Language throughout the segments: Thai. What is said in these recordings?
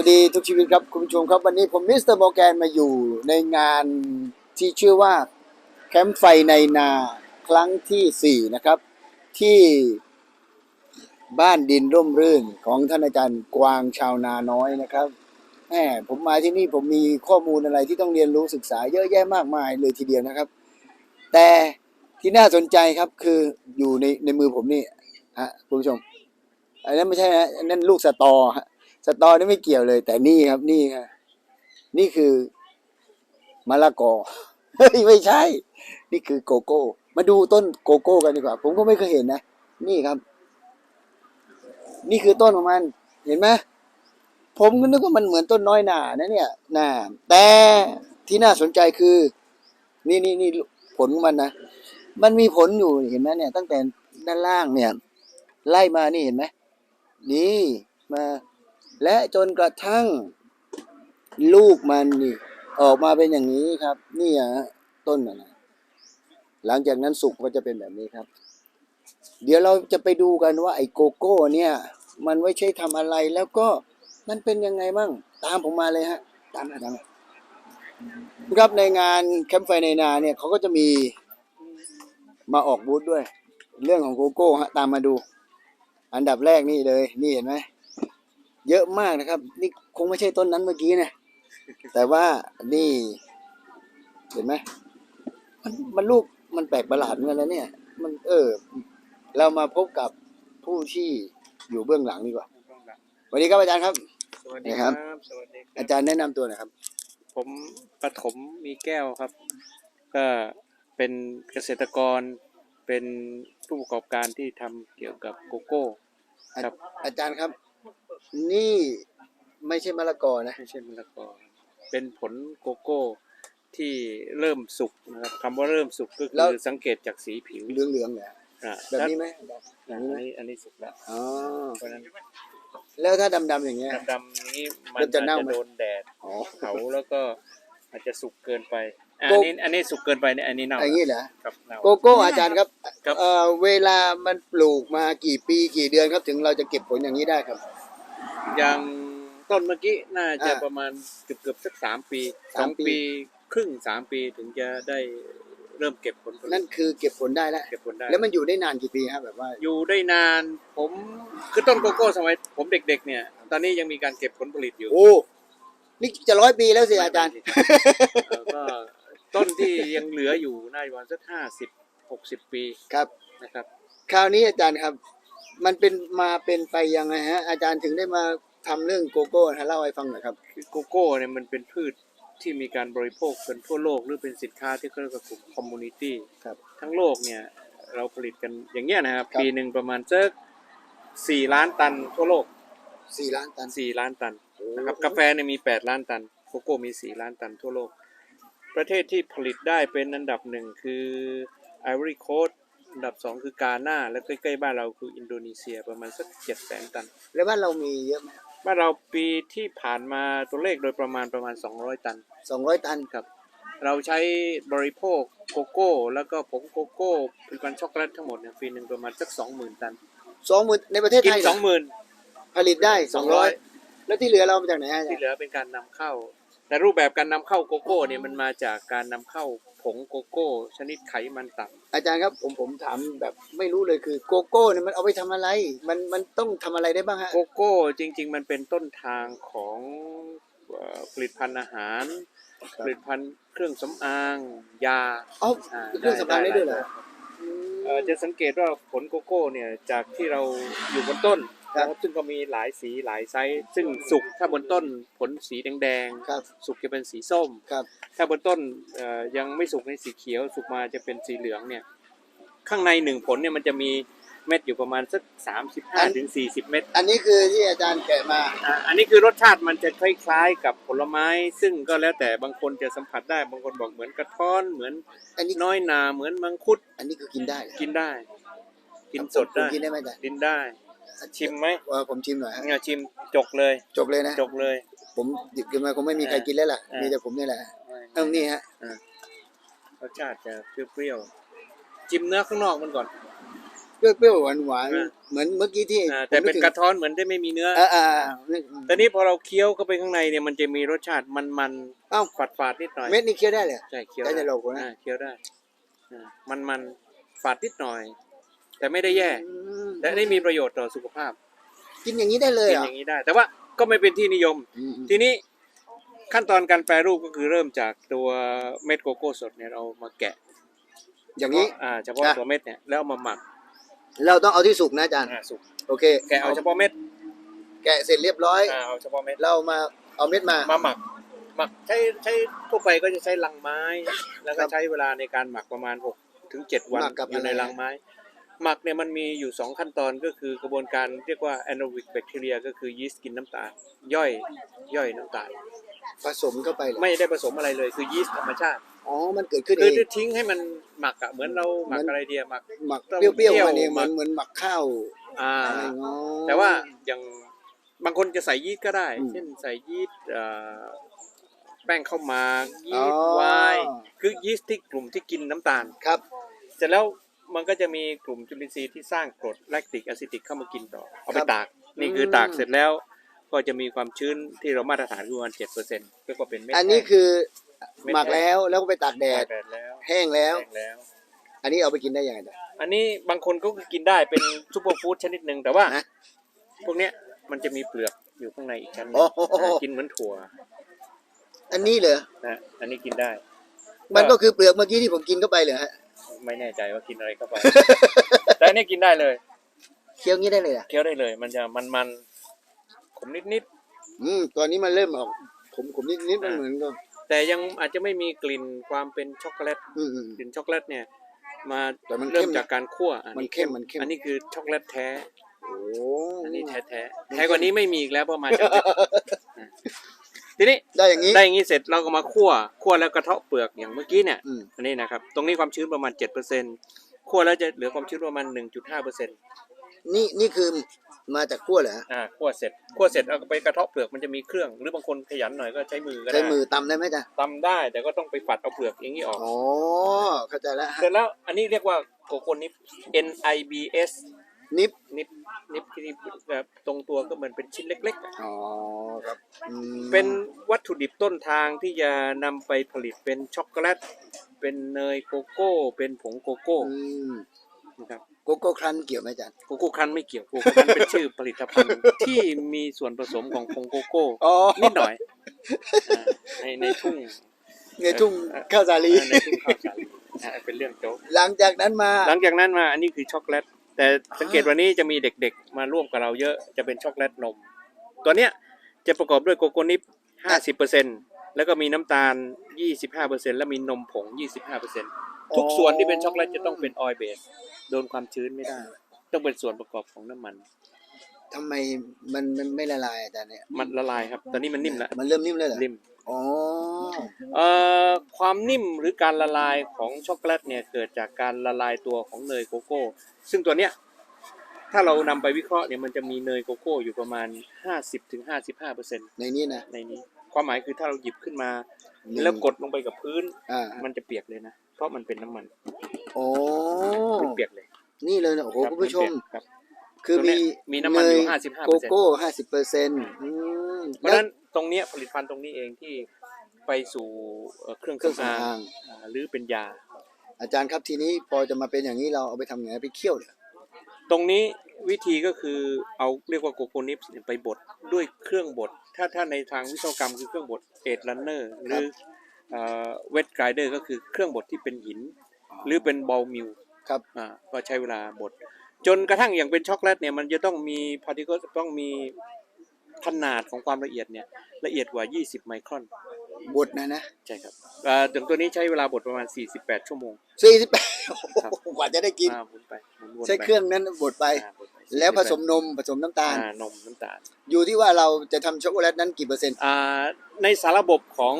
วัสดีทุกชีวิตครับคุณผู้ชมครับ วันนี้ผมมิสเตอร์โมแกนมาอยู่ในงานที่ชื่อว่าแคมป์ไฟในนาครั้งที่ 4 นะครับ ที่บ้านดินร่มรื่นของท่านอาจารย์กวางชาวนาน้อยนะครับแหมผมมาที่นี่ผมมีข้อมูลอะไรที่ต้องเรียนรู้ศึกษาเยอะแยะมากมายเลยทีเดียวนะครับ แต่ที่น่าสนใจครับคืออยู่ในในมือผมนี่ฮะคุณผู้ชมอันนั้นไม่ใช่นะอันนั้นลูกสตอฮะ สตอนี่ไม่เกี่ยวเลย แต่นี่ครับนี่ครับนี่คือมะละกอไม่ใช่ นี่คือโกโก้ มาดูต้นโกโก้กันดีกว่า ผมก็ไม่เคยเห็นนะ นี่ครับ นี่คือต้นของมัน เห็นไหมผมก็นึกว่ามันเหมือนต้นน้อยหนานะเนี่ยน่าแต่ที่น่าสนใจคือ นี่นี่นี่ผลของมันนะ มันมีผลอยู่เห็นไหมเนี่ย ตั้งแต่ด้านล่างเนี่ย ไล่มานี่เห็นไหมนี่มา และจนกระทั่งลูกมันนี่ ออกมาเป็นอย่างนี้ครับ นี่ฮะต้นอะไรหลังจากนั้นสุกก็จะเป็นแบบนี้ครับ เดี๋ยวเราจะไปดูกันว่าไอ้โกโก้เนี่ย มันไว้ใช้ทำอะไรแล้วก็มันเป็นยังไงบ้างตามผมมาเลยฮะ ตามมาตามมาครับในงานแคมป์ไฟในนาเนี่ยเขาก็จะมีมาออกบูธด้วย เรื่องของโกโก้ฮะตามมาดู อันดับแรกนี่เลย นี่เห็นไหม เยอะมากนะครับ นี่คงไม่ใช่ต้นนั้นเมื่อกี้นะแต่ว่านี่เห็นไหมมันมันลูกมันแปลกประหลาดเหมือนกันแล้วเนี่ย มันเออ เรามาพบกับผู้ที่อยู่เบื้องหลังดีกว่าสวัสดีครับอาจารย์ครับ สวัสดีนะคครัรับบสวัสดีคอารับจารย์แนะนำตัวหน่อยครับ ผมปฐมมีแก้วครับ ก็เป็นเกษตรกร เป็นผู้ประกอบการที่ทำเกี่ยวกับโกโก้ ครับ อาจารย์ครับ นี่ไม่ใช่มะละกอนะ ไม่ใช่มะละกอ เป็นผลโกโก้ที่เริ่มสุกนะครับคำว่าเริ่มสุกก็แล้คืวอสังเกตจากสีผิวเหลืองเหลืองๆเนี่ยอะแบบนี้ไหมอะอันนี้อันนี้สุกแล้วอ๋อเพราะฉะนั้นแล้วถ้าดำๆอย่างเงี้ย ดำๆนี้มันมันอาจจะจะเน่าไหม โดนแดดอ๋อเผาแล้วก็อาจจะสุกเกินไป อะโกอันนี้อันนี้สุกเกินไปเนี่ยอันนี้เน่าอย่างนี้เหรอครับเน่า โกโก้อาจารย์ครับครับ เอ่อเวลามันปลูกมากี่ปีกี่เดือนครับถึงเราจะเก็บผลอย่างนี้ได้ครับ อย่างต้นเมื่อกี้น่าจะอ่าประมาณเกือบเกือบๆสักสามปีสสาอมงปี ปีครึ่งสามปีถึงจะได้เริ่มเก็บผลผลิตนั่นคือเก็บผลได้แล้วเก็บผลได้ แล้วมันอยู่ได้นานกี่ปีครับแบบว่า อยู่ได้นานผมคือต้นโกโก้สมัยผมเด็ก ๆ เนี่ย ตอนนี้ยังมีการเก็บผลผลิตอยู่โอ้ นี่จะร้อยปีแล้วสิอาจารย์ เออก็ ต้นที่ยังเหลืออยู่น่าจะประมาณสักห้าสิบหกสิบปีครับ นะครับ คราวนี้อาจารย์ครับ มันเป็นมาเป็นไปยังไงฮะ อาจารย์ถึงได้มาทำเรื่องโกโก้ฮะเล่าให้ฟังหน่อยครับ คือโกโก้เนี่ยมันเป็นพืชที่มีการบริโภคกันทั่วโลกหรือเป็นสินค้าที่เขาเรียกว่ากลุ่มคอมมูนิตี้ครับ ทั้งโลกเนี่ยเราผลิตกันอย่างเงี้ยนะครับ ครับ ปีหนึ่งประมาณสักสี่ล้านตันทั่วโลกสี่ล้านตันสี่ล้านตัน นะครับกาแฟเนี่ยมีแปดล้านตัน โกโก้มีสี่ล้านตันทั่วโลก ประเทศที่ผลิตได้เป็นอันดับหนึ่งคือไอวอรี่โคสอันดับสองคือกาหน้า และใกล้ๆบ้านเราคืออินโดนีเซียประมาณสักเจ็ดแสนตัน แล้วบ้านเรามีเยอะไหมบ้านเราปีที่ผ่านมาตัวเลขโดยประมาณประมาณ 200 ตันสองร้อยตันครับ เราใช้บริโภคโกโก้ แล้วก็ผงโกโก้ผลิตภัณฑ์ช็อกโกแลตทั้งหมดเนี่ยปีหนึ่งประมาณสัก 20,000 ตันสองหมื่นในประเทศกิไทนยเหรอ20,000 ผลิตได้สองร้อยแล้วที่เหลือเรามาจากไหนฮะอาจารที่ย์เหลือเป็นการนำเข้า แต่รูปแบบการนำเข้าโกโก้เนี่ยมันมาจากการนำเข้าผงโกโก้ ชนิดไขมันต่ำอาจารย์ครับผมผมถามแบบไม่รู้เลยคือโกโก้เนี่ยมันเอาไปทำอะไร มันมันต้องทำอะไรได้บ้างฮะโกโก้จริง ๆ มันเป็นต้นทางของเอ่อผลิตภัณฑ์อาหารผลิตภัณฑ์เครื่องสำอางยาเอ้าอ่าเครื่องสำอางได้ด้วยเหรอเอ่อจะสังเกตว่าผลโกโก้เนี่ยจากที่เราอยู่บนต้น ครับนะครับซึ่งก็มีหลายสีหลายไซส์ซึ่งสุกถ้าบนต้นผลสีแดงครับ ๆสุกจะเป็นสีส้ม ครับ ถ้าบนต้นเอ่อยังไม่สุกในสีเขียว สุกมาจะเป็นสีเหลืองเนี่ยข้างในหนึ่งผลเนี่ยมันจะมีเม็ดอยู่ประมาณสักสามสิบห้าถึงสี่สิบเม็ดอันนี้คือที่อาจารย์แกะมา อะอันนี้คือรสชาติมันจะคล้ายๆกับผลไม้ ซึ่งก็แล้วแต่บางคนจะสัมผัสได้บางคนบอกเหมือนกระท้อนเหมือนอันนี้น้อยนาเหมือนมังคุดอันนี้คือกินได้เหรอกินได้ กินสดผมได้ กินได้ไหมอาจารย์กินได้ ชิมไหมเออผมชิมหน่อยฮะเนี่ยชิมจกเลย จบเลยนะ จกเลย ผมหยิบขึ้นมาคงไม่มีใครกินแล้วล่ะอ่ามีมีแต่ผมนี่แหละเอ้านี่ฮะรสชาติจะเปรี้ยวๆจิ้มเนื้อข้างนอกมันก่อน เปรี้ยวๆหวานหวานอ่าเหมือนเมื่อกี้ที่อ่าแต่เป็นผมกระท้อนเหมือนได้ไม่มีเนื้ออ่าอ่าอ่าแต่นี่พอเราเคี้ยวเข้าไปข้างในเนี่ยมันจะมีรสชาติมันเอ้าๆฝาดฝาดๆนิดหน่อย เม็ดนี่เคี้ยวได้เลยใช่เคี้ยวได้แต่ได้เราคนนะอ่าเคี้ยวได้อ่ามันมันๆฝาดนิดหน่อย แต่ไม่ได้แย่อืม และนี่มีประโยชน์ต่อสุขภาพกินอย่างนี้ได้เลยกินเหรออย่างนี้ได้ แต่ว่าก็ไม่เป็นที่นิยม อืมทีนี้ขั้นตอนการแปรรูปก็คือเริ่มจากตัวเม็ดโกโก้สดเนี่ยเรามาแกะอย่างนี้ อ่าเฉพาะจ้ะตัวเม็ดเนี่ยแล้วเอามาหมักเราต้องเอาที่สุกนะอาจารย์ อ่าสุกโอเคแกะเอาเฉพาะเม็ดแกะเสร็จเรียบร้อย อ่าเอาเฉพาะเม็ด เรามาเอาเม็ดมา มาหมักหมักใช้ใช้ทั่วไปก็จะใช้ลังไม้ แล้วก็ครับใช้เวลาในการหมักประมาณ6ถึง7วันหมักกับอยู่ในอะไร ลังไม้ หมักเนี่ยมันมีอยู่ 2 ขั้นตอนก็คือกระบวนการเรียกว่า anaerobic bacteria ก็คือยีสต์กินน้ำตาล ย่อยย่อยน้ำตาล ผสมเข้าไปเหรอไม่ได้ผสมอะไรเลยคือยีสต์ธรรมชาติ อ๋อ มันเกิดขึ้นคืเอองทิ้งให้มันหมักอะเหมือนเราหมักเหมือนอะไรเดียหมัก หมักต้องเปรี้ยวเปรี้ยวๆมาเองเหหมัมือกนเหมือนหมักข้าวอ่า อะไรเนาะ แต่ว่าอย่างบางคนจะใส่ยีสต์ก็ได้ อืม เช่นใส่ยีสต์เอ่อแป้งข้าวหมากยีอ๋อสต์ไวน์คือยีสต์ที่กลุ่มที่กินน้ำตาล ครับ เสร็จแล้ว มันก็จะมีกลุ่มจุลินทรีย์ที่สร้างกรดแลคติกอะซิติกเข้ามากินต่อ เอาไปครับตาก นี่คือตากเสร็จแล้ว ก็จะมีความชื้นที่เรามาตรฐานคือประมาณเจ็ดเปอร์เซ็นต์เรียกว่าเป็นเม็ดอันนี้แห้งคือเม็ดหมักแห้งแล้วแล้วก็ไปตากแดดตากแดดแล้วแห้งแล้วแห้งแล้ว อันนี้เอาไปกินได้ยังไงจ๊ะอันนี้บางคนก็กินได้เป็นซูเปอร์ฟู้ดชนิดหนึ่งแต่ว่าฮะพวกเนี้ยมันจะมีเปลือกอยู่ข้างในอีกชั้นหนึ่งโอ้โหอ่ากินเหมือนถั่ว อันนี้เหรอนะอันนี้กินได้ มันก็คือเปลือกเมื่อกี้ที่ผมกินเข้าไปเหรอฮะ ไม่แน่ใจว่ากินอะไรเข้าไป แต่อันนี้กินได้เลยเคี้ยวงี้ได้เลยอะเคี้ยวได้เลย มันจะมันๆขมนิดอืมตอนนี้มันเริ่มออกผมผมนิดนิดๆมันเหมือนกับๆแต่ยังอาจจะไม่มีกลิ่นความเป็นช็อกโกแลตอืมอืม กลิ่นช็อกโกแลตเนี่ย มาแต่มันเริ่เข้มมจากการคั่วอัมันเข้มมันเข้ม อันนี้คือช็อกโกแลตแท้โอ้อันนี้แท้แท้ๆแท้กว่านี้ไม่มีอีกแล้วประมาณจะ ทีนี้ได้อย่างนี้ ได้อย่างนี้เสร็จเราก็มาคั่วคั่วแล้วกระเทาะเปลือกอย่างเมื่อกี้เนี่ยอืม อันนี้นะครับตรงนี้ความชื้นประมาณ7%คั่วแล้วจะเหลือความชื้นประมาณ 1.5%นี่นี่คือมาจากขั้วเหรอฮะอ่าคั่วเสร็จคั่วเสร็จเอาไปกระเทาะเปลือกมันจะมีเครื่อง หรือบางคนขยันหน่อยก็ใช้มือก็ได้ใช้มือตำได้ไหมจ๊ะตำได้แต่ก็ต้องไปฝัดเอาเปลือกอย่างนี้ออก อ๋อเข้าใจแล้วเสร็จแล้วอันนี้เรียกว่าโกโก้นิป N I B S นิบนิ ปนิปที่แบบตรงตัวก็เหมือนเป็นชิ้นเล็กๆอะอ๋อครับอืมเป็นวัตถุดิบต้นทางที่จะนำไปผลิตเป็นช็อกโกแลต เป็นเนยโกโก้ เป็นผงโกโก้อืมนะครับ โกโก้ครันเกี่ยวไหมจ๊ะโกโก้คันไม่เกี่ยวโกโก้คันเป็นชื่อผลิตภัณฑ์ ที่มีส่วนผสมของผงโกโก้อ๋อนิดหน่อยอ่าในในทุ่ง ในทุ่งข้าวสาลี อ่าในทุ่งข้าวสาลีอ่าเป็นเรื่องโจ๊กหลังจากนั้นมาหลังจากนั้นมาอันนี้คือช็อกโกแลต แต่สังเกตวันนี้จะมีเด็กๆ มาร่วมกับเราเยอะจะเป็นช็อกโกแลตนม ตัวเนี้ยจะประกอบด้วยโกโก้นิป50%แล้วก็มีน้ำตาล 25%แล้วมีนมผง 25%ทุกส่วนที่เป็นช็อกโกแลตจะต้องเป็นออยล์เบสโดนความชื้นไม่ได้ ต้องเป็นส่วนประกอบของน้ำมันทำไมมันมันไม่ละลายอาจารย์เนี่ยมันละลายครับ ตอนนี้มันนิ่มแล้วมันเริ่มนิ่มเลยเหรอนิ่ม อ๋อเอ่อความนิ่มหรือการละลายของช็อกโกแลตเนี่ยเกิดจากการละลายตัวของเนยโกโก้ ซึ่งตัวเนี้ยถ้าเรานำไปวิเคราะห์เนี่ยมันจะมีเนยโกโก้อยู่ประมาณ 50-55%ในนี้นะในนี้ความหมายคือถ้าเราหยิบขึ้นมาหนึ่งแล้วกดลงไปกับพื้น อ่ามันจะเปียกเลยนะ เพราะมันเป็นน้ำมัน โอ้มันเปียกเลยนี่เลยนะโอ้โหรับคุณผู้ชมนเปียกครับ คือตรงเนี้มียมีน้ำมันอยู่เ55%โกโก้ห้าสิบเปอร์เซ็นต์อืมเพราะฉะนั้นตรงเนี้ยผลิตภัณฑ์ตรงนี้เองที่ไปสู่เอ่อเครื่องเครื่องสำสำอางอางอ่าหรือเป็นยา อาจารย์ครับทีนี้พอจะมาเป็นอย่างนี้เราเอาไปทำไงไปเคี่ยวเหรอตรงนี้วิธีก็คือเอาเรียกว่าโกโกนิปไปบดด้วยเครื่องบด ถ้าถ้าในทางวิศวกรรมคือเครื่องบดเอทลันเนอร์หรือเวทไกรเดอร์ก็คือเครื่องบดที่เป็นหิน หรือเป็นบอลมิลครับ อ่าก็ใช้เวลาบด จนกระทั่งอย่างเป็นช็อกโกแลตเนี่ยมันจะต้องมีพาร์ติเคิลต้องมีขนาดของความละเอียดเนี่ยละเอียดกว่า 20 ไมครอนบดนะนะใช่ครับอ่าถึงตัวนี้ใช้เวลาบดประมาณ 48 ชั่วโมงสี่สิบแปดครับกว่าจะได้กินอ่าหมุนไปหมุนวนไปใช้เครื่องนั้นบดไป อ่าบดไปแล้วผสมนมผสมน้ำตาลอ่านมน้ำตาล อยู่ที่ว่าเราจะทำช็อกโกแลตนั้นกี่เปอร์เซ็นต์ อ่าในสารระบบของ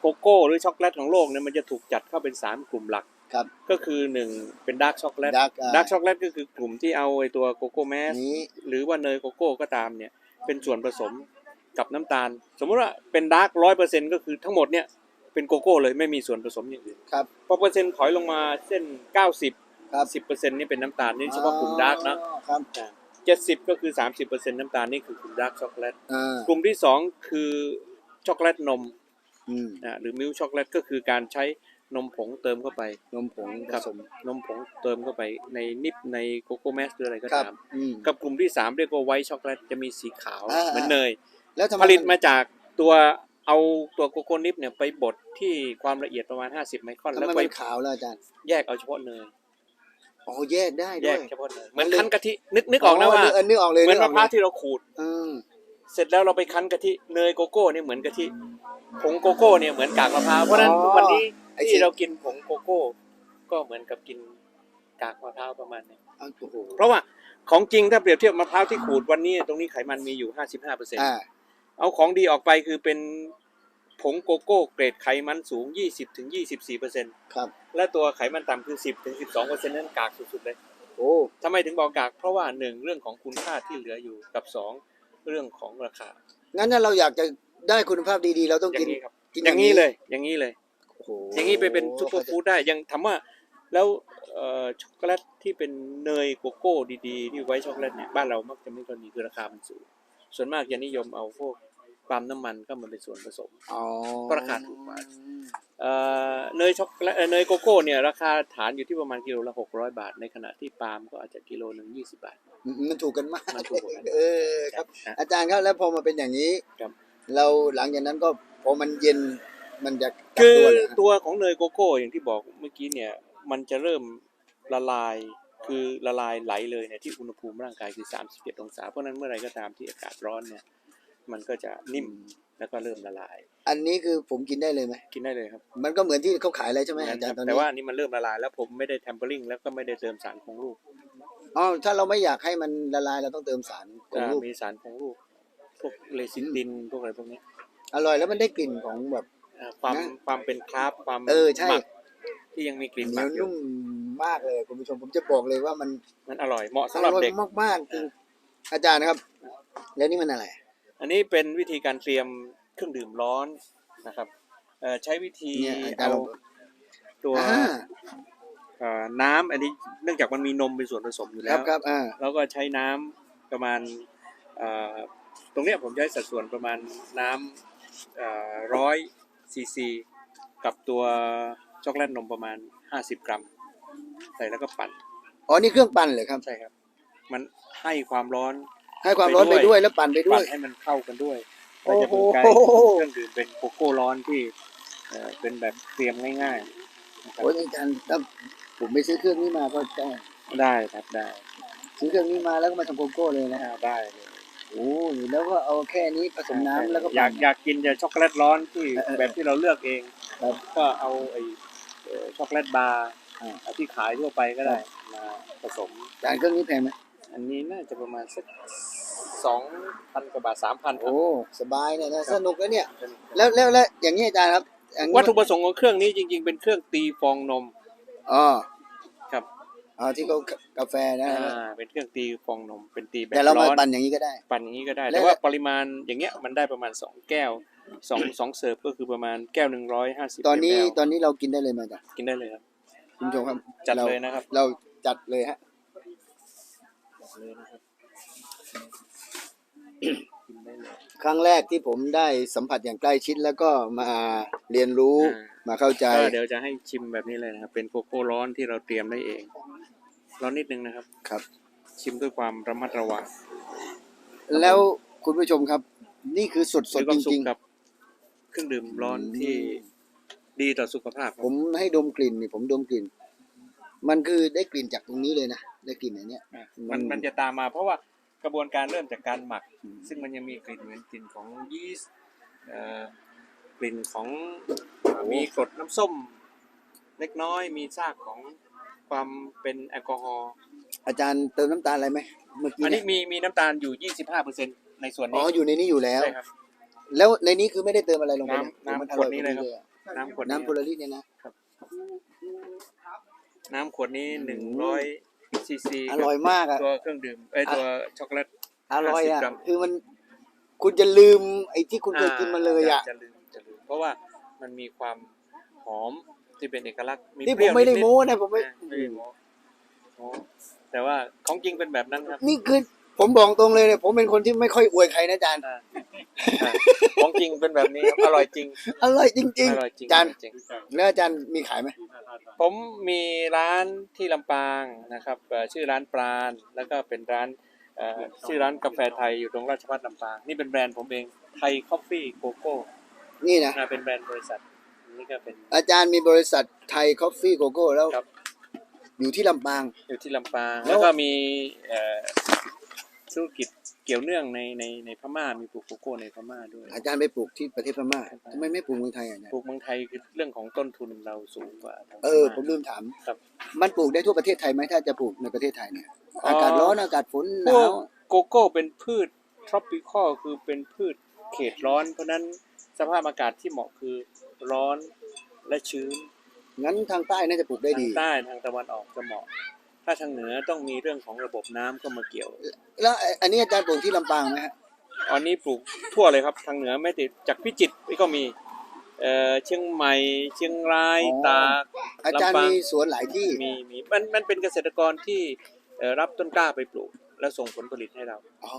โกโก้หรือช็อกโกแลตของโลกเนี่ยมันจะถูกจัดเข้าเป็น 3 กลุ่มหลัก ครับ ก็คือ1เป็นดาร์กช็อกโกแลต Dark ดาร์กช็อกโกแลตก็คือกลุ่มที่เอาไอตัวโกโก้แมสนี้หรือว่าเนยโกโก้ก็ตามเนี่ย เป็นส่วนผสมกับน้ำตาล สมมุติว่าเป็นดาร์กร้อยเปอร์เซ็นต์ก็คือทั้งหมดเนี่ยเป็นโกโก้เลยไม่มีส่วนผสมอย่างอื่นครับ พอเปอร์เซ็นต์ถอยลงมาเส้น 90 ครับสิบเปอร์เซ็นต์นี่เป็นน้ำตาลนี่เฉพาะกลุ่มดาร์กนะ อ๋อครับเจ็ดสิบก็คือสามสิบเปอร์เซ็นต์น้ำตาลนี่คือกลุ่มดาร์กช็อกโกแลต อ่ากลุ่มที่สองคือช็อกโกแลตนม อืม นะหรือมิลช็อกโกแลตก็คือการใช้ นมผงเติมเข้าไป นมผงผครับสมนมผงเติมเข้าไปในนิบในโกโก้แมสหรืออะไรก็ครับตามอืม กับกลุ่มที่สามเรียกว่าไวท์ช็อกโกแลตจะมีสีขาวอ่า เหมือนเนย แล้วทำไมผลิตนมาจากตัวเอาตัวโกโก้นิบเนี่ยไปบดที่ความละเอียดประมาณ 50 ไมครอนทำแล้วไมไปมันขาวล่ะอาจารย์แยกเอาเฉพาะเนยอ๋อแยกได้แยด้วกย เฉพาะเนยเหมือนคั้นกะทินึกนึกออกนะว่าเออนึกออกเลยเหมือนกมะพร้าวที่เราขูดอืม เสร็จแล้วเราไปคั้นกะทิเนยโกโก้เนี่ยเหมือนกะทิผงโกโก้เนี่ยเหมือนกากมะพร้าวเพราะฉะนั้นวันนี้ที่เรากินผงโกโก้ ก็เหมือนกับกินกากมะพร้าวประมาณนี้เอาโอ้โหเพราะว่าของจริงถ้าเปรียบเทียบมะพร้าวที่ขูดวันนี้ ตรงนี้ไขมันมีอยู่ 55เปอร์เซ็นต์อ่าเอาของดีออกไปคือเป็นผงโกโก้เกรดไขมันสูง 20ถึง24เปอร์เซ็นต์ครับและตัวไขมันต่ำคือ 10ถึง12เปอร์เซ็นต์นั้นกากสุดๆเลย โอ้ ทำไมถึงบอกกาก เพราะว่าหนึ่งเรื่องของคุณค่าที่เหลืออยู่กับสอง เรื่องของราคา งั้นถ้าเราอยากจะได้คุณภาพดีๆ เราต้องอย่ากินงนี้ครับกินอย่างนี้เลย อย่างนี้เลยโอ้โหอย่างนี้ไปเป็นซุปเปอร์ฟู้ดได้ยังถามว่า แล้วเอ่อช็อกโกแลตที่เป็นเนยโกโก้ดีๆ ที่ไว้ช็อกโกแลตเนี่ยบ้านเรามักจะไม่ค่อยมีคือราคามันสูง ส่วนมากจะนิยมเอาพวกปาล์มน้ำมันก็มาเป็นส่วนผสม อ๋อก็ราคาถูกกว่า เอ่อเนยช็อกโกแลตเอ่อเนยโกโก้เนี่ยราคาฐานอยู่ที่ประมาณกิโลละ600บาท ในขณะที่ปาล์มก็อาจจะกิโลหนึ่ง20บาทอืมมันถูกกันมากมันถูกกันเออครับนะอาจารย์ครับแล้วพอมาเป็นอย่างนี้ครับเราหลังจากนั้นก็พอมันเย็นมันจะกลับคือตัวเหรอฮะตัวของเนยโกโก้อย่างที่บอกเมื่อกี้เนี่ย มันจะเริ่มละลายคือละลายไหลเลยเนี่ยที่อุณหภูมิร่างกายคือ 37 องศา เพราะฉะนั้นเมื่อไหรก็ตามที่อากาศร้อนเนี่ย มันก็จะนิ่ม แล้วก็เริ่มละลาย อันนี้คือผมกินได้เลยไหมกินได้เลยครับมันก็เหมือนที่เขาขายอะไรใช่ไหมงั้อานจารย์ตอนแต่นี้ว่าอันนี้มันเริ่มละลาย แล้วผมไม่ได้แทมเปอริงแล้วก็ไม่ได้เติมสารคงรูปอ๋อถ้าเราไม่อยากให้มันละลายเราต้องเติมสารของรูปอ่ามีสารคงรูปพวกเลซิตินพวกอะไรพวกนี้อร่อยแล้วมันได้กลิ่นของแบบอ่าความนะความเป็นคราฟต์ความเออใช่หมักที่ยังมีกลิ่นเหหนีมัยวกอยู่นุ่มมากเลยคุณผู้ชมผมจะบอกเลยว่ามันมันอร่อยเหมาะอสำหรับร่อยเด็กมากๆจริงอาจารย์นะครับ แล้วนี่มันอะไร อันนี้เป็นวิธีการเตรียมเครื่องดื่มร้อนนะครับเอ่อใช้วิธีเนี่ยอาจารย์เอาลองตัวอ่าเอ่อน้ำอันนี้เนื่องจากมันมีนมเป็นส่วนผสมอยู่คแล้รับวครับอ่าแล้วก็ใช้น้ำประมาณเอ่อตรงเนี้ยผมใช้สัดส่วนประมาณน้ำร้อยซีซีกับตัวช็อกโกแลตนมประมาณ 50 กรัม ใส่แล้วก็ปั่น อ๋อ นี่เครื่องปั่นเลยครับ ใช่ครับ มันให้ความร้อน ให้ความร้อนไปไปด้วยด้วยแล้วปั่นไปด้วปั่ยนให้มันเข้ากันด้วยโอ้ก็จะโห เป็นการเครื่องดื่มเป็นโกโก้ร้อนที่เอ่อเป็นแบบเตรียมง่ายๆนะครับโอ้ยอาจารย์ถ้าผมไปซื้อเครื่องนี้มาก็ได้ได้ครับได้ซื้อเครื่องนี้มาแล้วก็มาทำโกโก้เลยนะอ่าได้เลยโอ้ยแล้วก็เอาแค่นี้ผสมน้ำแล้วก็อยาปั่กน อยากกินจะช็อกโกแลตร้อนที่เออเออแบบที่เราเลือกเองครับก็เอาไอ้เอ่อช็อกโกแลตบาร์อ่าเอาที่ขายทั่วไปก็ได้มาผสม อาจารย์เครื่องนี้แพงไหม อันนี้น่าจะประมาณสักสองพันกว่าบาทสามพันโอ้สบายเนี่ยนะสนุกแล้วเนี่ย แล้วแล้วแล้วอย่างนี้อาจารย์ครับอย่างนี้วัตถุประสงค์ของเครื่องนี้จริง ๆ เป็นเครื่องตีฟองนม อ๋อครับอ๋อที่เขากาแฟนะอ่าเป็นเครื่องตีฟองนม เป็นตีแบบแต่เราร้มาอนปั่นอย่างนี้ก็ได้ ปั่นอย่างนี้ก็ได้ แล้แต่วว่าปริมาณอย่างเงี้ยมันได้ประมาณสองแก้วสองสองเสิร์ฟก็คือประมาณแก้วหนึ่งร้อยห้าสิบตอนนี้ตอนนี้เรากินได้เลยไหมอาจารย์กินได้เลยครับคุณผู้ชมครับจัดราเลยนะครับ เราจัดเลยฮะจัด เลยนะครับกินได้เลย ครั้งแรกที่ผมได้สัมผัสอย่างใกล้ชิดแล้วก็มาเรียนรู้อ่ามาเข้าใจ ก็เดี๋ยวจะให้ชิมแบบนี้เลยนะครับ เป็นโกโก้ร้อนที่เราเตรียมได้เอง ร้อนนิดนึงนะครับ ครับ ชิมด้วยความระมัดระวังแล้วคุณผู้ชมครับ นี่คือสดสดมีคจวามสุริขง กับ เครื่องดื่มร้อนอืม ที่ดีต่อสุขภาพๆผมให้ดมกลิ่นนี่ผมดมกลิ่น มันคือได้กลิ่นจากตรงนี้เลยนะ ได้กลิ่นอันเนี้ย อะมัมันนมันจะตามมาเพราะว่ากระบวนการเริ่มจากการหมัก อืม ซึ่งมันยังมีกลิ่นเหมือนกลิ่นของยีสต์เอ่อกลิ่นของมีกรดน้ำส้ม เล็กน้อยมีซากของความเป็นแอลกอฮอล์อาจารย์เติมน้ำตาลอะไรไหมเมื่อกี้อันนี้เนี่ยมีมีน้ำตาลอยู่ 25%ในส่วนอ๋อนี้อยู่ในนี้อยู่แล้ว ใช่ครับ แล้วในนี้คือไม่ได้เติมอะไรลงไปน้ำเยน้ำมัอขวร่ดอยนี้เลยครับ อะน้ำขวดน้ำโพนี้ ลาริสเนี่ยนะ น้ำขวดนี้อืม100 ซีซีอร่อยมากอะตัวเครื่องดื่มเอ้ยตัวช็อกโกแลตอร่อยอะ50กรัมคือมันคุณจะลืมไอ้ที่คุณเคยกินมาเลยอะจะลืมจะลืมเพราะว่ามันมีความหอมที่เป็นเอกลักษณ์นี่เปผรี้มยวไม่ได้นิๆโม้นะผมไม่อ่าไม่ได้โม้อ๋อแต่ว่าของจริงเป็นแบบนั้นครับ นี่คือผมบอกตรงเลยเนี่ยผมเป็นคนที่ไม่ค่อยอวยใครนะอาจารย์อ่าอ่าของจริงเป็นแบบนี้ครับอร่อยจริง อร่อยจริงอร่อยจริงอาจารย์ออยจริงๆแล้วอาจารย์มีขายไหม ผมมีร้านที่ลำปางนะครับเอ่อชื่อร้านปราณแล้วก็เป็นร้านเอ่อชื่อร้านกาแฟไทยอยู่ตรงราชพัฒลำปางนี่เป็นแบรนด์ผมเองไทยคอฟฟี่โกโก้นี่นะเป็นแบรนด์บริษัทนี่ก็เป็นอาจารย์มีบริษัทไทยคอฟฟี่โกโก้แล้วครับอยู่ที่ลำปางอยู่ที่ลำปางแล้แล้ววก็มีเอ่อธุรกิจเกี่ยวเนื่องในในในพม่ามีปลูกโกโก้ในพม่าด้วย อาจารย์ไปปลูกที่ประเทศพม่าทำไมไม่ปลูกเมืองไทยอะอาจารปลูย์กเมืองไทยคือเรื่องของต้นทุนเราสูงกว่าทางเออพผมลืมถาม ครับ มันปลูกได้ทั่วประเทศไทยไหมถ้าจะปลูกในประเทศไทยเนี่ยอ๋อออากาศร้อนอากาศฝนหพนาวกโกโก้เป็นพืช tropical คือเป็นพืชเขตร้อน เพราะฉะนั้นสภาพอากาศที่เหมาะคือร้อนและชื้นงั้นทางใต้น่าจะปลูกได้ทาดี งใต้ทางตะวันออกจะเหมาะ ถ้าทางเหนือต้องมีเรื่องของระบบน้ำเข้ามาเกี่ยว แล้วอันนี้อาจารย์ปลูกที่ลำปางไหมฮะอันนี้ปลูกทั่วเลยครับ ทางเหนือไม่ติดจากพิจิตรก็มีเอ่อเชียงใหม่ เชียงรายตาก อาจารย์ลำปาง มีสวนหลายที่ มีมีมันมันเป็นเกษตรกรที่เอ่อรับต้นกล้าไปปลูก แล้วส่งผลผลิตให้เรา อ๋อ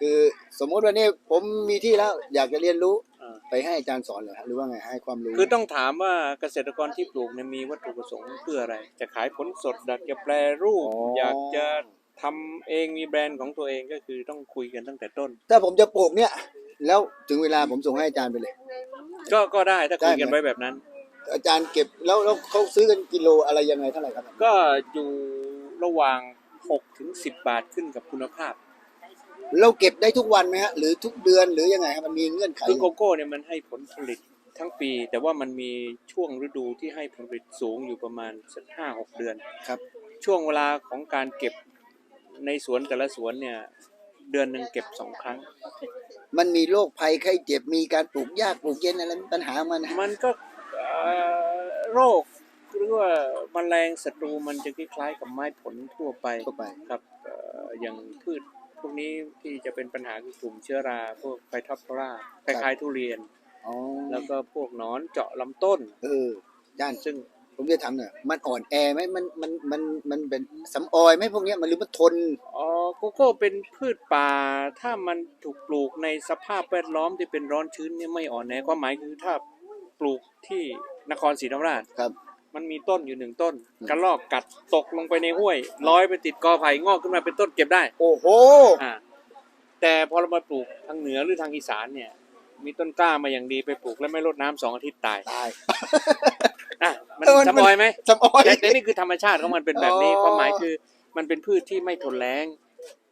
คือสมมติวันนี้ผมมีที่แล้วอยากจะเรียนรู้อ่า ไปให้อาจารย์สอนเหรอฮะหรือว่าไงให้ความรู้คือต้องถามว่าเกษตรกรที่ปลูกเนี่ยมีวัตถุประสงค์เพื่ออะไร จะขายผลสดอยากจะแปรรูป อยากจะทำเองมีแบรนด์ของตัวเองก็คือต้องคุยกันตั้งแต่ต้น ถ้าผมจะปลูกเนี่ย แล้วถึงเวลาผมส่งให้อาจารย์ไปเลย ก็ก็ได้ถ้าคุยได้กันไหม ไว้แบบนั้น อาจารย์เก็บแล้วแล้วเขาซื้อกันกิโลอะไรยังไงเท่าไหร่ครับ ก็อยู่ระหว่าง 6ถึง10 บาทขึ้นกับคุณภาพ เราเก็บได้ทุกวันไหมฮะหรือทุกเดือนหรือยังไงครับมันมีเงื่อนไขคือโกโก้เนี่ยมันให้ผลผลิตทั้งปี แต่ว่ามันมีช่วงฤดูที่ให้ผลผลิตสูงอยู่ประมาณสักห้าหกเดือน ครับ ช่วงเวลาของการเก็บในสวนแต่ละสวนเนี่ยเดือนหนึ่งเก็บสองครั้ง มันมีโรคภัยไข้เจ็บมีการปลูกยากปลูกเย็นอะไรปัญหามันนะมันก็เอ่อโรค หรือว่าแมลงศัตรูมันจะคล้ายๆกับไม้ผลทั่วไปเข้าไป ครับเอ่ออย่างพืชพวกนี้ที่จะเป็นปัญหาคือกลุ่มเชื้อราพวกไฟท็อปราคล้ายๆทุเรียน อ๋อแล้วก็พวกหนอนเจาะลำต้น เอออาจารย์ซึ่งผมจะถามหน่อยมันอ่อนแอไหมมันมันมันมันเป็นสำออยไหมพวกเนี้ยมันหรือมันทน อ๋อโกโก้เป็นพืชป่า ถ้ามันถูกปลูกในสภาพแวดล้อมที่เป็นร้อนชื้นเนี่ยไม่อ่อนแอความหมายคือถ้าปลูกที่นครศรีธรรมราชครับ มันมีต้นอยู่หนึ่งต้นอืมกระรอกกัดตกลงไปในห้วยลอยไปติดกอไผ่งอกขึ้นมาเป็นต้นเก็บได้ โอ้โหอ่าแต่พอเรามาปลูกทางเหนือหรือทางอีสานเนี่ย มีต้นกล้ามาอย่างดีไปปลูกแล้วไม่รดน้ำสองอาทิตย์ตายตายอะมันเออมันสมอยไหมสำออยแต่แต่นี่คือธรรมชาติของมันเป็นแบบนี้อ๋อความหมายคือมันเป็นพืชที่ไม่ทนแล้ง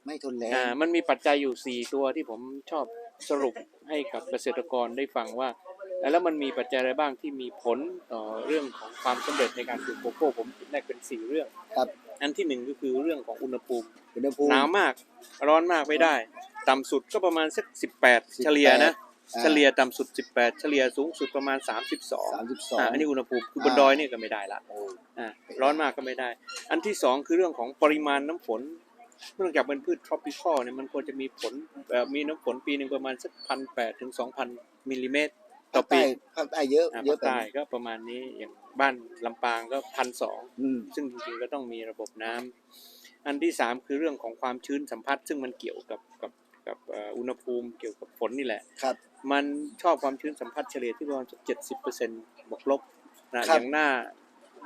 ไม่ทนแรงอ่ามันมีปัจจัยอยู่ 4 ตัวที่ผมชอบสรุปให้กับเกษตรกรได้ฟังว่า แล้วมันมีปัจจัยอะไรบ้างที่มีผลต่อเรื่องของความสำเร็จในการปลูกโกโก้ผมคิดได้เป็น4เรื่องครับอันที่หนึ่งก็คือเรื่องของอุณหภูมิอุณหภูมิหนาวมากร้อนมากไม่ได้ ต่ำสุดก็ประมาณสัก18เฉลี่ยนะอ่าเฉลี่ยต่ำสุด 18 เฉลี่ยสูงสุดประมาณ 32สามสิบสองอ่าอันนี้อุณหภูมิคือบนอ่าดอยนี่ก็ไม่ได้ละโอ้อ่าร้อนมากก็ไม่ได้ อันที่สองคือเรื่องของปริมาณน้ำฝนเนื่องจากเป็นพืช tropical เนี่ยมันควรจะมีฝนเอ่อมีน้ำฝนปีหนึ่งประมาณสักพันแปดถึงสองพันมิลลิเมตร ต่อภาคปีใต้ภาคใต้เยอะอ่าเยภาอะคไปใต้ก็ประมาณนี้อย่างบ้านลำปางก็พันสองอืมซึ่งจริงๆก็ต้องมีระบบน้ำอันที่สามคือเรื่องของความชื้นสัมผัสซึ่งมันเกี่ยวกับกับกับเอ่ออุณหภูมิเกี่ยวกับฝนนี่แหละครับ มันชอบความชื้นสัมผัสเฉลี่ยที่ประมาณสักเจ็ดสิบเปอร์เซ็นต์บวกลบนะครับอย่างหน้า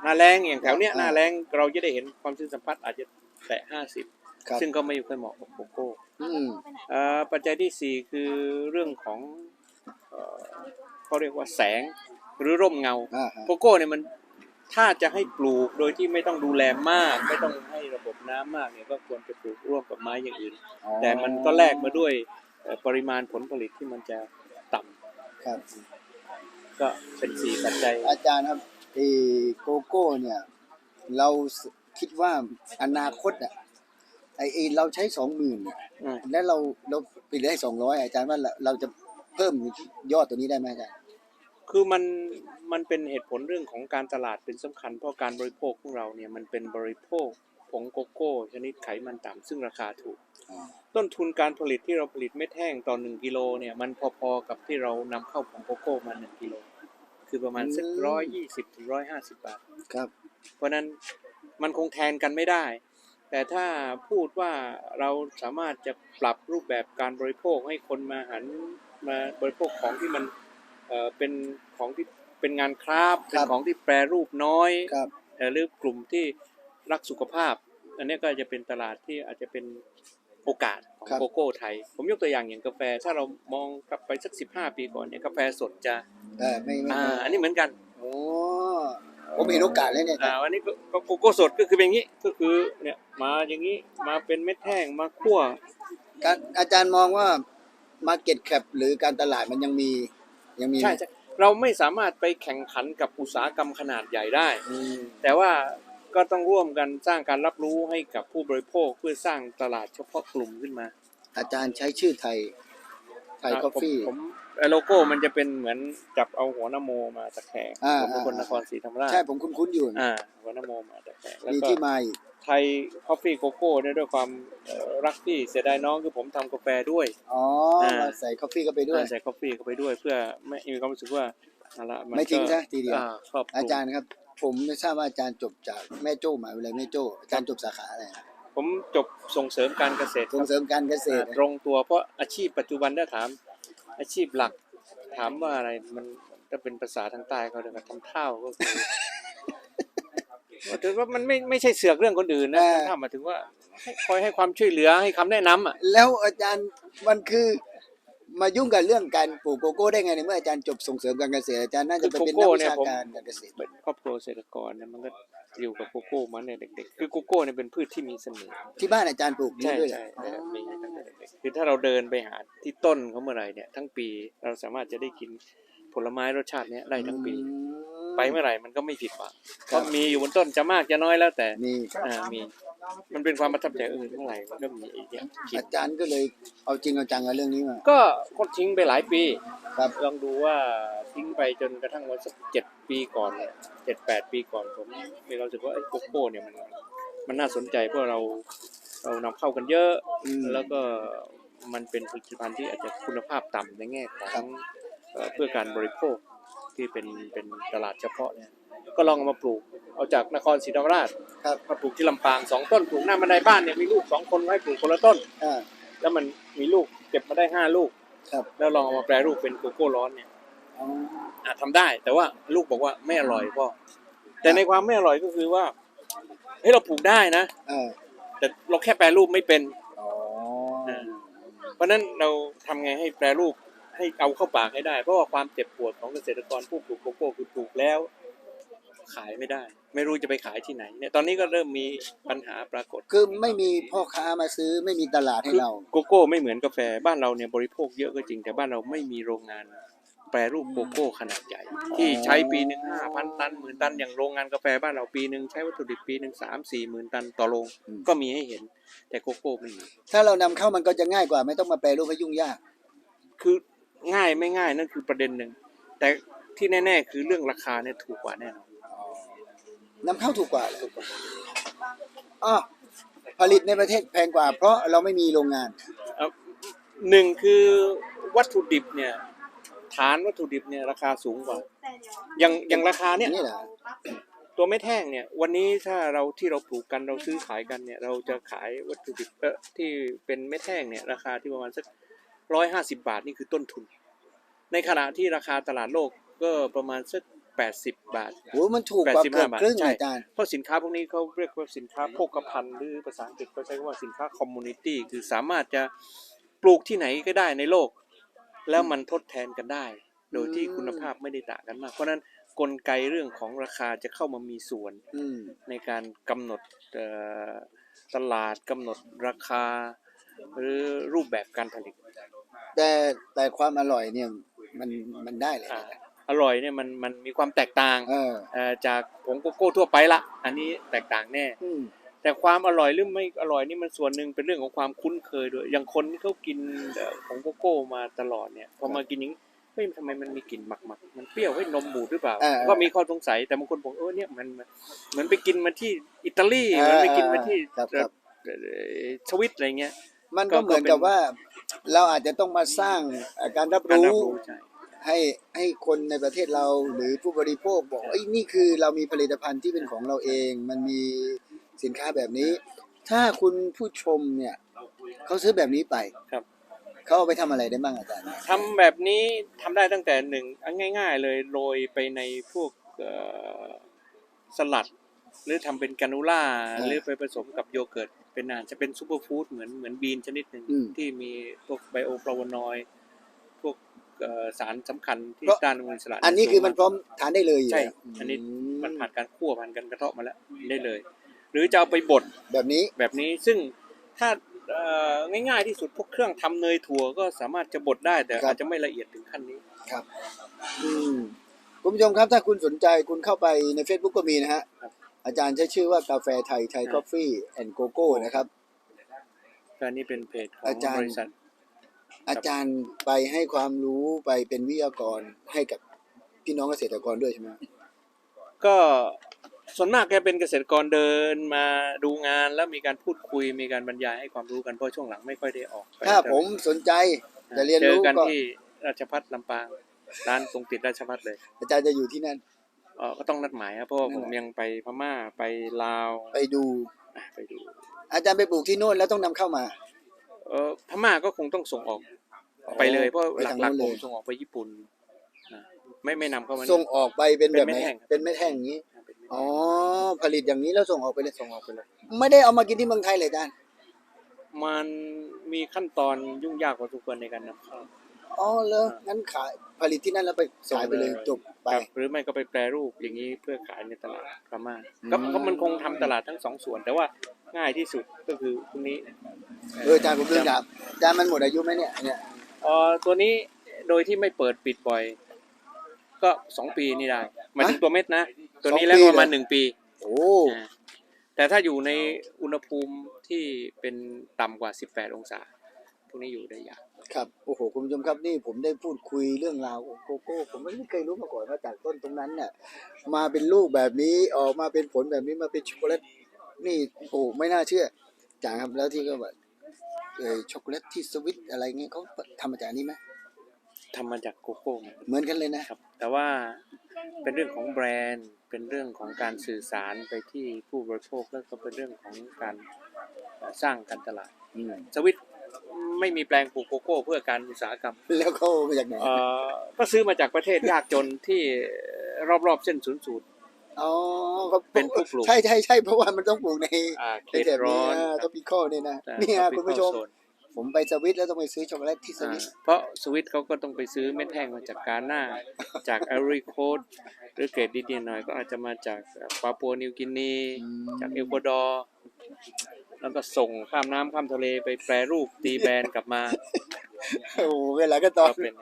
หน้าแรงอย่างแถวเนี้ยอ่าหน้าแรงเราจะได้เห็นความชื้นสัมผัสอาจจะแตะห้าสิบครับซึ่งก็ไม่ค่อยเหมาะกับโกโก้อืมเอ่อปัจจัยที่สี่คือเรื่องของ เอ่อเขาเรียกว่าแสงหรือร่มเงาอ่าฮะ โกโก้เนี่ยมันถ้าจะให้ปลูกโดยที่ไม่ต้องดูแลมาก ไม่ต้องให้ระบบน้ำมากเนี่ยก็ควรจะปลูกร่วมกับไม้อย่างอื่น อ๋อแต่มันก็แลกมาด้วยเอ่อปริมาณผลผลิตที่มันจะต่ำครับ ก็เป็นสี่ปัจจัย อาจารย์ครับไอ้โกโก้เนี่ย เราคิดว่าอนาคตอะไอ้ไอ้เราใช้สองหมื่นอืม แล้วเราเราปิดได้สองร้อยอาจารย์ว่าเราเราจะเพิ่มยอดตัวนี้ได้ไหมอาจารย์ คือมันมันเป็นเหตุผลเรื่องของการตลาดเป็นสำคัญ เพราะการบริโภคของเราเนี่ยมันเป็นบริโภคผงโกโก้ ชนิดไขมันต่ำซึ่งราคาถูกอ๋อต้นทุนการผลิตที่เราผลิตเม็ดแห้งต่อหนึ่งกิโลเนี่ยมันพอๆกับที่เรานำเข้าผงโกโก้มาหนึ่งกิโลคือประมาณสักร้อยยี่สิบถึงร้อยห้าสิบบาทครับ เพราะฉะนั้นมันคงแทนกันไม่ได้ แต่ถ้าพูดว่าเราสามารถจะปรับรูปแบบการบริโภคให้คนมาหันมาบริโภคของที่มัน เอ่อเป็นของที่เป็นงานคราฟต์คเป็นรับของที่แปรรูปน้อยครับ เอ่อหรือกลุ่มที่รักสุขภาพ อันนี้ก็จะเป็นตลาดที่อาจจะเป็นโอกาสของครับ โกโก้ไทย ผมยกตัวอย่างอย่างกาแฟ ถ้าเรามองกลับไปสักสิบห้าปีก่อนเนี่ยกาแฟสดจะเออไม่ไม่อ่าอันนี้เหมือนกันโอ้ผมเห็นโอกาสแล้วเนี่ยอ่าวันนี้ก็ก็โกโก้สดก็คือเป็นอย่างนี้ก็คือเนี่ยมาอย่างนี้มาเป็นเม็ดแห้งมาคั่ว การอาจารย์มองว่า Market Cap หรือการตลาดมันยังมี ยังมีไหมใช่ใช่เราไม่สามารถไปแข่งขันกับอุตสาหกรรมขนาดใหญ่ได้ อืมแต่ว่าก็ต้องร่วมกันสร้างการรับรู้ให้กับผู้บริโภคเพื่อสร้างตลาดเฉพาะกลุ่มขึ้นมาอาจารย์ใช้ชื่อไทยไทยอ่าคอฟฟี่ผมผมไอ้ โลโก้มันจะเป็นเหมือนจับเอาหัวนโมมาตะแคงอ่าผมเป็นคนอ่านครศรีธรรมราชใช่ผมคุ้นๆอยู่อ่าหัวนโมมาตะแคงแล้วมีก็ที่มาอีกไทยคอฟฟี่โกโก้เนี่ยด้วยความเอ่อรักที่เสียดายน้องคือผมทำกาแฟด้วย อ๋ออ่ามาใส่คอฟฟี่เข้าไปด้วยอ่าใส่คอฟฟี่เข้าไปด้วยเพื่อไม่มีความรู้สึกว่าเอาละนไม่ทิ้งก็ซะทีเดียว อ่าครอบคลุมอาจารย์ครับ ผมไม่ทราบว่าอาจารย์จบจากแม่โจ้หมหาวิทยาลัยแม่โจ้อาจารย์จบสาขาอะไรนะผมจบส่งเสริมการเกษตรคส่งรับเสริมการเกษตร อ่าตรงตัวเพราะอาชีพปัจจุบันถ้าถาม อาชีพหลักถามว่าอะไรมันถ้าเป็นภาษาทางใต้เขาเรียกว่าทำเท่าก็คือถือว่ามันไม่ไม่ใช่เสือกเรื่องคนอื่นนะถ้าหมายถึงว่าให้คอยให้ความช่วยเหลือให้คำแนะนำอะแล้วอาจารย์มันคือมายุ่งกับเรื่องการปลูกโกโก้ได้ไงในเมื่ออาจารย์จบส่งเสริมการเกษตรอาจารย์น่าจะไปเป็นนักวิชาการการเกษตรเป็นครอบครัวเกษตรกรเนี่ยมันก็ อยู่กับโกโก้มาเนี่ยเด็กๆ คือโกโก้เนี่ยเป็นพืชที่มีเสน่ห์ที่บ้านอาจารย์ปลูกนี่ใช่ด้วยเหรใช่อเออมีตั้งแต่เด็กๆคือถ้าเราเดินไปหาที่ต้นเขาเมื่อไหร่เนี่ยทั้งปีเราสามารถจะได้กินผลไม้รสชาติเนี้ยได้ทั้งปี อืม ไปเมื่อไหร่มันก็ไม่ผิดหวังคเพรับราะมีอยู่บนต้นจะมากจะน้อยแล้วแต่มี อ่ามี มันเป็นความประทับใจเออเมื่อไหร่มันก็มีไอ้เนี่ยกินอาจารย์ก็เลยเอาจริงเอาจังกับเรื่องนี้มา ก็ก็ทิ้งไปหลายปีครับ ลองดูว่าทิ้งไปจนกระทั่งวันสักเจ็ดปีก่อนเจ็ดแปดปีก่อนผมมีความรู้สึกว่าไอ้โกโก้เนี่ยมันมันน่าสนใจเพราะเราเรานำเข้ากันเยอะ อืม แล้วก็มันเป็นผลิตภัณฑ์ที่อาจจะคุณภาพต่ำในแง่ของเอ่อเพื่อการบริโภคที่เป็นเป็นตลาดเฉพาะเนี่ย ก็ลองเอามาปลูกเอาจากนครศรีธรรมราชครับ มาปลูกที่ลำปางสองต้นปลูกหน้าบันไดบ้านเนี่ยมีลูกสองคนไว้ปลูกคนละต้น อ่า แล้วมันมีลูกเก็บมาได้ห้าลูก ครับ แล้วลองเอามาแปรรูปเป็นโกโก้ร้อนเนี่ยอ๋ออาจทำได้ แต่ว่าลูกบอกว่าไม่อร่อยพ่อแต่ในความไม่อร่อยก็คือว่าเฮ้ยเราปลูกได้นะเออแต่เราแค่แปรรูปไม่เป็น อ๋อเพราะฉะนั้นเราทำไงให้แปรรูปให้เอาเข้าปากให้ได้ เพราะว่าความเจ็บปวดของเกษตรกรผู้ปลูกโกโก้คือปลูกแล้ว ขายไม่ได้ ไม่รู้จะไปขายที่ไหนเนี่ยตอนนี้ก็เริ่มมีปัญหาปรากฏคือไม่มีพ่อค้ามาซื้อไม่มีตลาดให้เรา โกโก้ไม่เหมือนกาแฟบ้านเราเนี่ยบริโภคเยอะก็จริง แต่บ้านเราไม่มีโรงงานแปรรูปโกโก้ขนาดใหญ่ ที่ใช้ปีหนึ่งห้าพันตันหมื่นตันอย่างโรงงานกาแฟบ้านเราปีหนึ่งใช้วัตถุดิบปีหนึ่งสามสี่หมื่นตันต่อโรงอืมก็มีให้เห็น แต่โกโก้ไม่มีถ้าเรานำเข้ามันก็จะง่ายกว่าไม่ต้องมาแปรรูปให้ยุ่งยาก คือง่ายไม่ง่ายนั่นคือประเด็นหนึ่งแต่ที่แน่ ๆ คือเรื่องราคาเนี่ยถูกกว่าแน่นอน นำเข้าถูกกว่าเลยอ๋อผลิตในประเทศแพงกว่า เพราะเราไม่มีโรงงานเอ่อหนึ่งคือวัตถุดิบเนี่ยฐานวัตถุดิบเนี่ยราคาสูงกว่า อย่างอย่างราคาเนี่ยนี่เหรอตัวเม็ดแห้งเนี่ย วันนี้ถ้าเราที่เราปลูกกันเราซื้อขายกันเนี่ย เราจะขายวัตถุดิบเออที่เป็นเม็ดแห้งเนี่ยราคาที่ประมาณสักร้อยห้าสิบาทนี่คือต้นทุน ในขณะที่ราคาตลาดโลกก็ประมาณสัก แปดสิบบาทโหมันถูกกว่า85เกือบครึ่งใช่ อาจารย์ เพราะสินค้าพวกนี้เขาเรียกว่าสินค้าโภคภัณฑ์หรือภาษาอังกฤษเขาใช้คำว่าสินค้าคอมมูนิตี้คือสามารถจะปลูกที่ไหนก็ได้ในโลก แล้วมันทดแทนกันได้ โดยที่อืม คุณภาพไม่ได้ต่างกันมาก เพราะฉะนั้นกลไกเรื่องของราคาจะเข้ามามีส่วน อืม ในการกำหนดเอ่อตลาดกำหนดราคา หรือรูปแบบการผลิตแต่แต่ความอร่อยเนี่ยมันมันได้เลยอ่านะ อร่อยเนี่ยมันมันมีความแตกต่างเออเอ่อจากผงโกโก้ทั่วไปละ อันนี้แตกต่างแน่ อืม แต่ความอร่อยหรือไม่อร่อยนี่มันส่วนหนึ่งเป็นเรื่องของความคุ้นเคยด้วย อย่างคนที่เขากินเอ่อผงโกโก้มาตลอดเนี่ย พอมากินอย่างนี้เฮ้ยทำไมมันมีกลิ่นหมักๆมันเปรี้ยวเฮ้ยนมบูดหรือเปล่าเออ ก็มีข้อสงสัย แต่บางคนบอกเออเนี่ยมันมันเหมือนไปกินมาที่อิตาลีเหมือนไปกินมาที่ครับครับ เอ่อสวิตอะไรเงี้ย มันก็ก็เหมือนก็เป็น กับว่า เราอาจจะต้องมาสร้างเอ่อการรับการรับรู้รู้ใช่ ให้ให้คนในประเทศเราหรือผู้บริโภคบอกไอ้ยนี่คือเรามีผลิตภัณฑ์ที่เป็นของเราเอง มันมีสินค้าแบบนี้ ถ้าคุณผู้ชมเนี่ยเขาซื้อแบบนี้ไปครับ เขาเอาไปทำอะไรได้บ้างอาจารย์ทำแบบนี้ทำได้ตั้งแต่หนึ่งอันง่าย ๆ เลยโรยไปในพวกเอ่อสลัด หรือทำเป็นกานูล่าหรือไปผสมกับโยเกิร์ตเป็นอาหารจะเป็นซูเปอร์ฟู้ดเหมือนเหมือนบีนชนิดหนึ่ง อืม ที่มีพวกไบโอฟลาวโนอยด์พวก เอ่อสารสำคัญที่เพราะ ต้านอนุมูลอิสระอันนี้คือมันพร้อมทานได้เลยใช่ยู่แล้วอันนี้มมันผ่านการคั่วผ่านการกระเทาะมาแล้วได้เลย หรือจะเอาไปบดแบบนี้แบบนี้ซึ่งถ้าเอ่อง่าย ๆ ที่สุดพวกเครื่องทำเนยถั่วก็สามารถจะบดได้แต่ครับอาจจะไม่ละเอียดถึงขั้นนี้ ครับอืมคุณผู้ชมครับถ้าคุณสนใจคุณเข้าไปใน Facebook ก็มีนะฮะครับ อาจารย์ใช้ชื่อว่ากาแฟไทยไทยครับกาแฟแอนด์โกโก้นะครับ ก็อันนี้เป็นเพจของอาจารย์ บริษัท อาจารย์ไปให้ความรู้ไปเป็นวิทยากรให้กับพี่น้องเกษตรกรด้วยใช่ไหมก็ส่วนมากแกเป็นเกษตรกรเดินมาดูงานแล้วมีการพูดคุยมีการบรรยายให้ความรู้กันเพราะช่วงหลังไม่ค่อยได้ออกไปถ้าผมสนใจจะเรียนเจรู้อกันก็ที่ราชพัฒลำปางร้านตรงติดราชพัฒเลยอาจารย์จะอยู่ที่นั่นเออก็ต้องนัดหมายครับเพราะว่านั่ผนมแหละยังไปพม่าไปลาวไปดูอะไปดู อาจารย์ไปปลูกที่โน่นแล้วต้องนำเข้ามา เออพม่าก็คงต้องส่งออกไปเลยเพราะไปหทางลักนู้นๆเลยผมส่งออกไปญี่ปุ่นอะไม่ไม่นำเข้ามาส่งออกไปเป็นแบบไหนเป็นเม็ดแห้งเป็นเม็ดแห้งอย่างนี้เป็นไม่อ๋อผลิตอย่างนี้แล้วส่งออกไปเลยส่งออกไปเลย ไม่ได้เอามากินที่เมืองไทยเลยอาจารย์มันมีขั้นตอนยุ่งยากพอสมควรในการนำเข้าอ๋อเหรองั้นขายผลิตที่นั่นแล้วไปขายไปเลยจบไปครับหรือไม่ก็ไปแปรรูปอย่างนี้เพื่อขายในตลาดพม่าอืมก็ก็มันคงทำตลาดทั้งสองส่วน แต่ว่า ง่ายที่สุดก็คือพวกนี้เอออาจารย์ผมลืมถามอาจารย์มันหมดอายุไหมเนี่ยเนี่ยเอ่อตัวนี้โดยที่ไม่เปิดปิดบ่อย ก็สองปีนี่ได้หมายถึงตัวเม็ดนะ ตัวนี้แล้วก็ประมาณหนึ่งปีโอ้อ่าแต่ถ้าอยู่ในอุณหภูมิที่เป็นต่ำกว่า 18 องศา พวกนี้อยู่ได้ยาก ครับโอ้โหคุณผู้ชมครับนี่ผมได้พูดคุยเรื่องราวของโกโก้ผมไม่เคยรู้มาก่อนว่าจากต้นตรงนั้นเนี่ยมาเป็นลูกแบบนี้ออกมาเป็นผลแบบนี้มาเป็นช็อกโกแลต นี่โอ้โหไม่น่าเชื่อจางครับแล้วที่ก็แบบเออช็อกโกแลตที่สวิตอะไรเงี้ยเขาทำมาจากอันนี้ไหมทำมาจากโกโก้หมดเหมือนกันเลยนะครับ แต่ว่าเป็นเรื่องของแบรนด์ เป็นเรื่องของการสื่อสารไปที่ผู้บริโภคแล้วก็เป็นเรื่องของการเอ่อสร้างการตลาดอืมสวิตไม่มีแปลงปลูกโกโก้เพื่อการอุตสาหกรรม แล้วเขาเอามาจากไหนเอ่อก็ซื้อมาจากประเทศยากจนที่รอบๆเส้นศูนย์สูตร อ๋อเขาเป็นผู้ปลูก ใช่ใช่ใช่เพราะว่ามันต้องปลูกในอ่าเขในตแถบร้นี้อนท็อปิคอลเนี่ยนะอ่า เนี่ย tropical คุณผู้ชม zone ผมไปสวิตแล้วต้องไปซื้อช็อกโกแลตที่สอ่าวิตเพราะสวิตเขาก็ต้องไปซื้อเม็ดแห้งมาจากกาหน้า จากไอริโคดหรือเกรดดีๆหน่อยก็อาจจะมาจากปาปัวนิวกินี จากเอลกวาดอร์แล้วก็ส่งข้ามน้ำข้ามทะเลไปแปรรูปตีแบรนด์กลับมาโอ้โหเวลาก็ตอก็น เป็น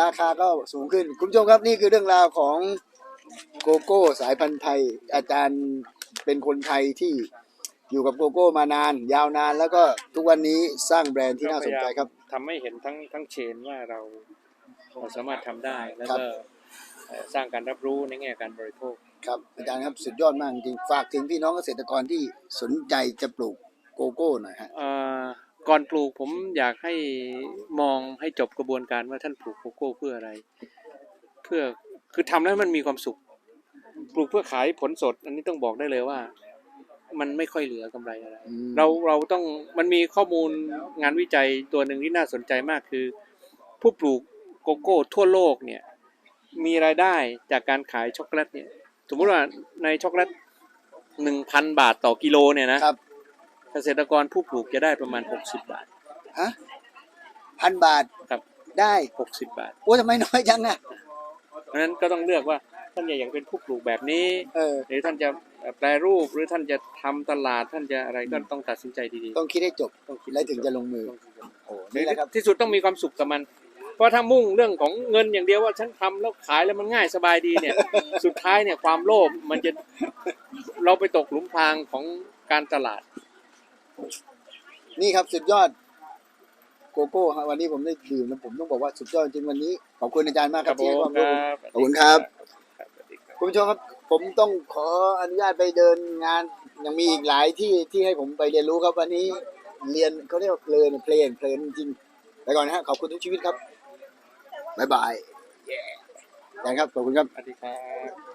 ราคาก็สูงขึ้น คุณผู้ชมครับนี่คือเรื่องราวของ โกโก้สายพันธุ์ไทย อาจารย์เป็นคนไทยที่อยู่กับโกโก้มานาน ยาวนานแล้วก็ทุกวันนี้สร้างแบรนด์ที่น่าสนใจครับ ทำให้เห็นทั้งทั้งเชนว่าเราเราสามารถทำได้แล้วครับก็เอ่อสร้างการรับรู้ในแง่การบริโภค ครับอาจารย์ครับสุดยอดมากจริงฝากถึงพี่น้องเกษตรกรที่สนใจจะปลูกโกโก้หน่อยฮะ เอ่อก่อนปลูกผมอยากให้มองให้จบกระบวนการว่าท่านปลูกโกโก้เพื่ออะไร เพื่อ คือทำแล้วมันมีความสุข ปลูกเพื่อขายผลสด อันนี้ต้องบอกได้เลยว่า มันไม่ค่อยเหลือกำไรอะไรอืมเราเราต้องมันมีข้อมูลงานวิจัยตัวหนึ่งที่น่าสนใจมากคือ ผู้ปลูกโกโก้ทั่วโลกเนี่ย มีรายได้จากการขายช็อกโกแลตเนี่ย สมมุติว่าในช็อกโกแลตหนึ่งพันบาทต่อกิโลเนี่ยนะครับเกษตรกรผู้ปลูกจะได้ประมาณหกสิบบาทฮะพันบาทครับได้หกสิบบาทโอ้ทำไมน้อยจังอะ เพราะฉะนั้นก็ต้องเลือกว่าท่านอยากเป็นผู้ปลูกแบบนี้ เออ หรือท่านจะแปรรูปหรือท่านจะทำตลาดท่านจะอะไรก็ต้องตัดสินใจดีๆต้องคิดให้จบต้องคิดแล้วถึงจะลงมือต้องคิดโอ้นี่แหละครับ ที่สุดต้องมีความสุขกับมัน เพราะถ้ามุ่งเรื่องของเงินอย่างเดียวว่าฉันทำแล้วขายแล้วมันง่ายสบายดีเนี่ย สุดท้ายเนี่ยความโลภมันจะเราไปตกหลุมพรางของการตลาด นี่ครับสุดยอดโกโก้ฮะวันนี้ผมได้ดื่มแล้วผมต้องบอกว่าสุดยอดจริงวันนี้ ขอบคุณอาจารย์มากครับที่ให้ความรู้ผมขอบคุณครับคุณผู้ชมครับผมต้องขออนุญาตไปเดินงาน ยังมีอีกหลายที่ที่ให้ผมไปเรียนรู้ครับวันนี้เรียนเขาเรียกว่าเพลินเพลินเพลินจริงไปก่อนนะฮะขอบคุณทุกชีวิตครับบ๊ายบายนะครับขอบคุณครับสวัสดีครับ